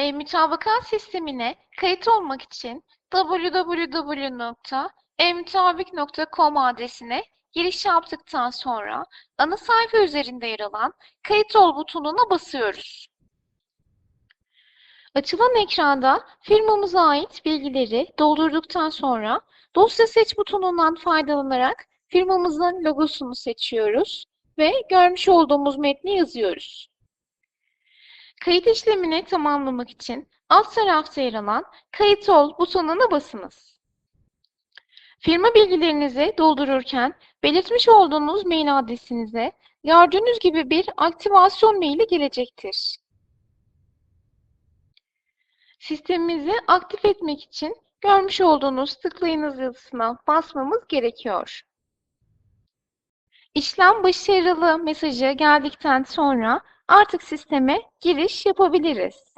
E-mütabakat sistemine kayıt olmak için www.emütabik.com adresine giriş yaptıktan sonra ana sayfa üzerinde yer alan Kayıt ol butonuna basıyoruz. Açılan ekranda firmamıza ait bilgileri doldurduktan sonra dosya seç butonundan faydalanarak firmamızın logosunu seçiyoruz ve görmüş olduğumuz metni yazıyoruz. Kayıt işlemini tamamlamak için alt tarafta yer alan Kayıt ol butonuna basınız. Firma bilgilerinizi doldururken belirtmiş olduğunuz mail adresinize gördüğünüz gibi bir aktivasyon maili gelecektir. Sistemimizi aktif etmek için görmüş olduğunuz tıklayınız yazısına basmamız gerekiyor. İşlem başarılı mesajı geldikten sonra artık sisteme giriş yapabiliriz.